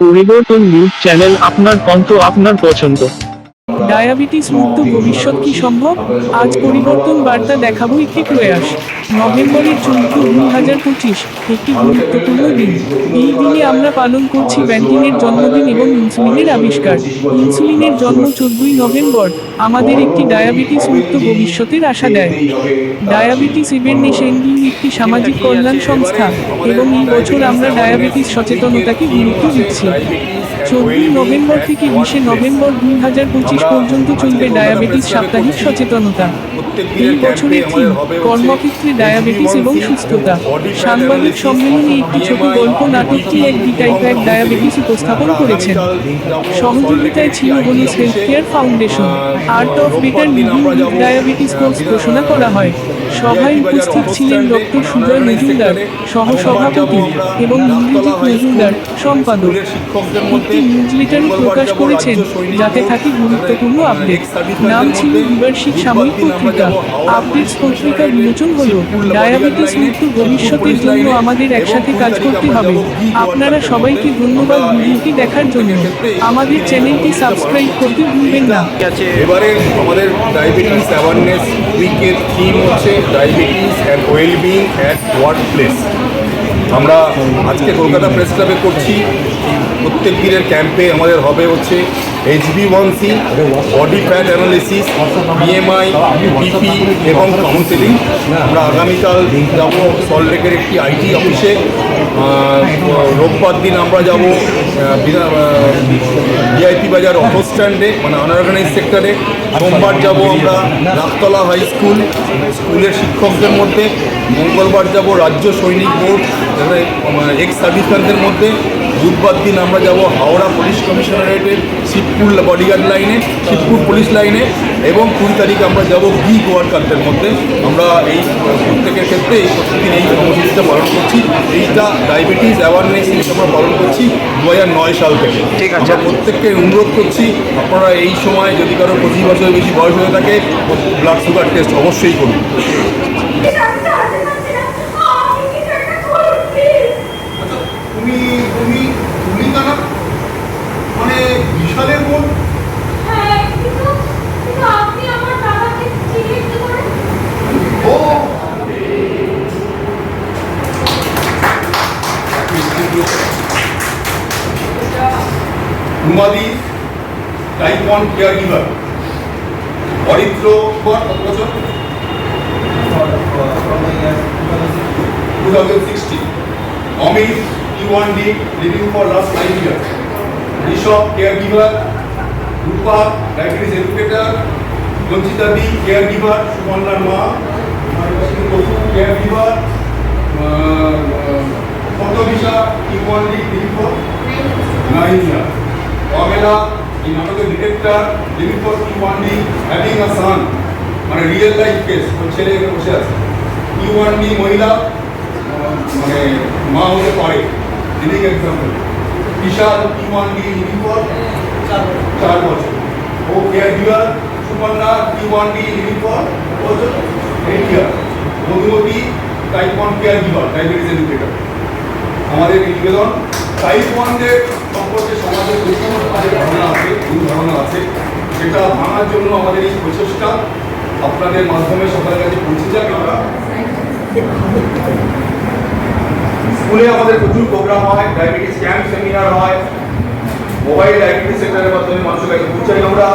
পরিবর্তন news channel আপনার কণ্ঠ, আপনার পছন্দ। ডায়াবেটিস মুক্ত ভবিষ্যৎ কি সম্ভব? আজ পরিবর্তন বার্তা দেখাবো একটি প্রয়াস নভেম্বরের চৌদ্দ দুই হাজার পঁচিশ একটি গুরুত্বপূর্ণ দিন। এই দিনে আমরা পালন করছি ব্যান্টিনের জন্মদিন এবং ইনসুলিনের আবিষ্কার। ইনসুলিনের জন্ম চোদ্দই নভেম্বর আমাদের একটি ডায়াবেটিস মুক্ত ভবিষ্যতের আশা দেয়। ডায়াবেটিস ইভেন্টনেস এনডিউ একটি সামাজিক কল্যাণ সংস্থা এবং এই বছর আমরা ডায়াবেটিস সচেতনতাকে গুরুত্ব দিচ্ছি। চোদ্দই নভেম্বর থেকে বিশে নভেম্বর দুই হাজার পঁচিশ পর্যন্ত চলবে ডায়াবেটিস সাপ্তাহিক সচেতনতা। এই বছরের থিম কর্মক্ষেত্রে ডায়াবেটিস এবং সুস্থতা। সাংবাদিক সম্মেলনে একটি ছোট গল্প নাটকটি এক ডি টাইপ এক ডায়াবেটিস উপস্থাপন করেছেন। সহযোগিতায় ছিল বলুস health care foundation art of better living with diabetes course ঘোষণা করা হয়। সভায় উপস্থিত ছিলেন ডক্টর সুজয় মজুমদার সহসভাপতি এবং ইন্দ্রজিৎ মজুমদার সম্পাদক। একটি নিউজলেটারও প্রকাশ করেছেন যাতে থাকে গুরুত্বপূর্ণ আপডেট নাম ছিল বিবার্ষিক সাময়িক পত্রিকা। আপডেটস পত্রিকা বিমোচন হল ডায়াবেটিস মুক্ত ভবিষ্যতের জন্য আমাদের একসাথে কাজ করতে হবে। আপনারা সবাইকে ধন্যবাদ ভিডিওটি দেখার জন্য। আমাদের চ্যানেলটি সাবস্ক্রাইব করতে ভুলবেন না। এবারে আমাদের ডায়াবেটিস অ্যাওয়ারনেস উইকের থিম হচ্ছে diabetes and wellbeing at work place আমরা আজকে কলকাতা প্রেস ক্লাবে করছি। প্রত্যেক দিনের ক্যাম্পে আমাদের হবে হচ্ছে HB body fat analysis BMI BP এবং কাউন্সেলিং আমরা আগামীকাল যাব সল্টলেকের একটি আইটি অফিসে রোববার দিন আমরা যাব ভিআইপি বাজার অটো স্ট্যান্ডে মানে আনঅর্গানাইজ সেক্টরে সোমবার যাব আমরা রাততলা হাই স্কুল স্কুলের শিক্ষকদের মধ্যে। মঙ্গলবার যাব রাজ্য সৈনিক বোর্ড এক্স সার্ভিসম্যানদের মধ্যে। বুধবার দিন আমরা যাব হাওড়া পুলিশ কমিশনারেটের শিবপুর বডিগার্ড লাইনে শিবপুর পুলিশ লাইনে এবং কুড়ি তারিখে আমরা যাব যাব গিগ ওয়ার্কারদের মধ্যে। আমরা এই প্রত্যেকের ক্ষেত্রে এই প্রত্যেকদিন এই কর্মসূচিটা পালন করছি। এইটা ডায়াবেটিস অ্যাওয়ারনেস আমরা পালন করছি দু নয় সাল থেকে। ঠিক আছে। প্রত্যেককে অনুরোধ করছি আপনারা এই সময় যদি কারও পঁচিশ বছরের বেশি বয়স হয়ে থাকে ব্লাড সুগার টেস্ট অবশ্যই করুন তুমি তুমি তুমি কেন মানে বিশালের বোন হ্যাঁ, কিন্তু কিন্তু আপনি আমার বাবাকে চিনেন কি করে? ও রুমাদি type one care giver Aritra কত বছর? Two thousand sixteen Amit U one D living for last five years Rishabh care giver Rupa diabetes educator Ranjita the care giver সুবর্ণার মা care giver ফটোভিশা U one D living for nine years এই নাটকের director living for U one D having a son মানে real life case ওর ছেলে বসে আছে। You one D মহিলা মানে মা হতে পারে। Living example Bishal U one D living for চার বছর। ও care giver Suparna U one D living for eight year Madhumati type one care giver diabetes educator আমাদের নিবেদন। টাইপ ওয়ানদের সম্পর্কে সমাজের যে ধারণা আছে, ভুল ধারণা আছে, সেটা ভাঙার জন্য আমাদের এই প্রচেষ্টা আপনাদের মাধ্যমে সবার কাছে পৌঁছে আমরা। স্কুলে আমাদের প্রচুর প্রোগ্রাম হয় ডায়াবেটিস ক্যাম্প সেমিনার হয় মোবাইল ডায়াবেটিস সেন্টারের মাধ্যমে মানুষের কাছে পৌঁছাই আমরা।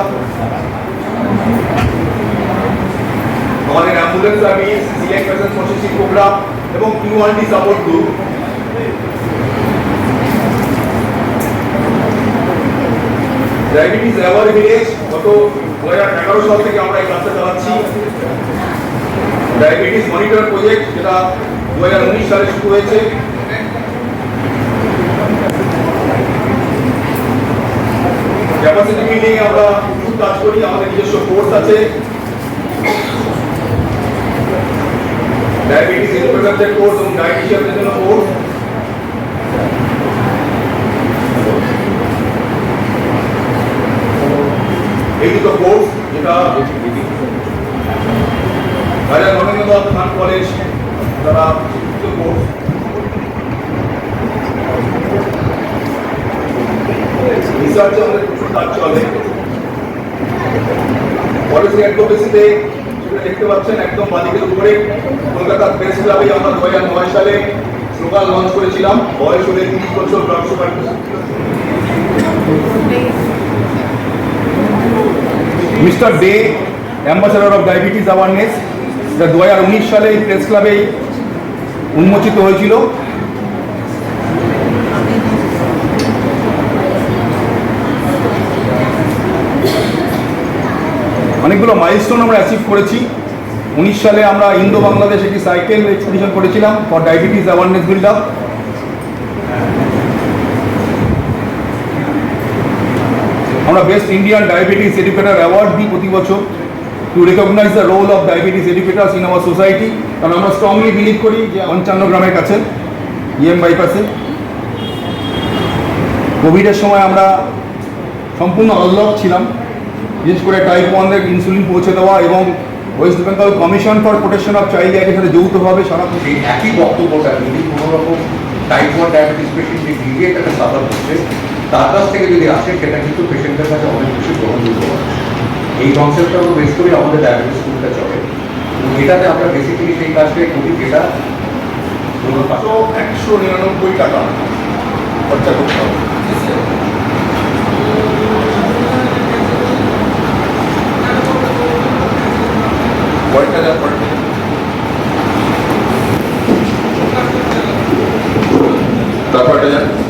আমাদের অ্যাম্বুলেন্স সার্ভিস প্রসেসিং প্রোগ্রাম এবং QRT support group diabetes aware village গত দু হাজার এগারো সাল থেকে আমরা এই কাজটা চালাচ্ছি। ডায়াবেটিস মনিটর প্রজেক্ট যেটা দু হাজার উনিশ সালে শুরু হয়েছে। ক্যাপাসিটি বিল্ডিং আমরা প্রচুর কাজ করি, আমাদের নিজস্ব কোর্স আছে। ডায়াবেটিস এডুকেটরদের কোর্স এবং ডায়েটিশিয়ানদের জন্য কোর্স এই দুটো কোর্স যেটা রাজা নরেন্দ্রনাথ খান কলেজ তারা দুটো কোর্স রিসার্চে আমাদের প্রচুর কাজ চলে। পলিসি অ্যাডভোকেসিতে সেটা দেখতে পাচ্ছেন একদম বাদিকের উপরে। কলকাতা প্রেস ক্লাবে আমরা দু হাজার নয় সালে স্লোগান লঞ্চ করেছিলাম বয়স হলে তিরিশ বছর mister Dey, ambassador of diabetes awareness যা দু হাজার উনিশ সালে এই প্রেস ক্লাবেই উন্মোচিত হয়েছিল। অনেকগুলো মাইলস্টোন আমরা অ্যাচিভ করেছি। উনিশ সালে আমরা ইন্দো বাংলাদেশ একটি সাইকেল এক্সপিডিশন করেছিলাম for diabetes awareness build up আমরা best Indian diabetes educator award দিই প্রতি বছর to recognise the role of diabetes educators in our society কারণ আমরা স্ট্রংলি বিলিভ করি যে পঞ্চান্ন গ্রামের কাছে ইএম বাইপাসে কোভিডের সময় আমরা সম্পূর্ণ আনলক ছিলাম, বিশেষ করে টাইপ ওয়ানদের ইনসুলিন পৌঁছে দেওয়া এবং West Bengal commission for protection of child এর সাথে যৌথভাবে সারা সেই একই বক্তব্যটা, যদি কোনো রকম টাইপ ওয়ান ডায়াবেটিস পেশেন্ট যে একটা সাফার করছে তার কাছ থেকে যদি আসে, সেটা কিন্তু পেশেন্টের কাছে অনেক বেশি গ্রহণযোগ্য এই কনসেপ্টটা আমরা বেস করে আমাদের ডায়াবেটিস স্কুলটা চলে। এটাতে আমরা বেসিক্যালি সেই কাজটাই করি, যেটা একশো নিরানব্বই টাকা খরচা করতে হবে। যা কয়েকটা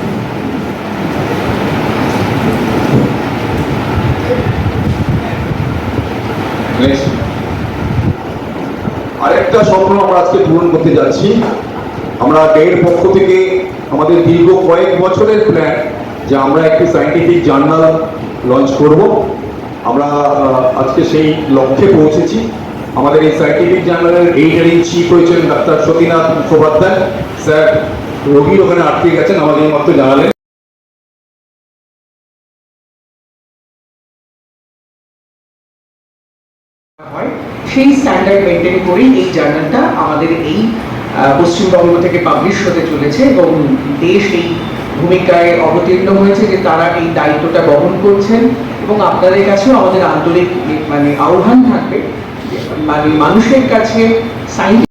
আরেকটা স্বপ্ন আমরা আজকে পূরণ করতে যাচ্ছি। আমরা ডের পক্ষ থেকে আমাদের দীর্ঘ কয়েক বছরের প্ল্যান যে আমরা একটি সায়েন্টিফিক জার্নাল লঞ্চ করব। আমরা আজকে সেই লক্ষ্যে পৌঁছেছি। আমাদের এই সায়েন্টিফিক জার্নালের এডিটর ইন চিফ হয়েছেন ডাক্তার সতীনাথ মুখোপাধ্যায়। স্যার, রোগীর ওখানে আটকে গেছেন আমাদের মাত্র জানালেন। সেই স্ট্যান্ডার্ড মেনটেন করেই এই জার্নালটা আমাদের এই পশ্চিমবঙ্গ থেকে পাবলিশ হতে চলেছে এবং দেশ এই ভূমিকায় অবতীর্ণ হয়েছে যে তারা এই দায়িত্বটা বহন করছেন এবং আপনাদের কাছেও আমাদের আন্তরিক মানে আহ্বান থাকবে মানে মানুষের কাছে সাইন্স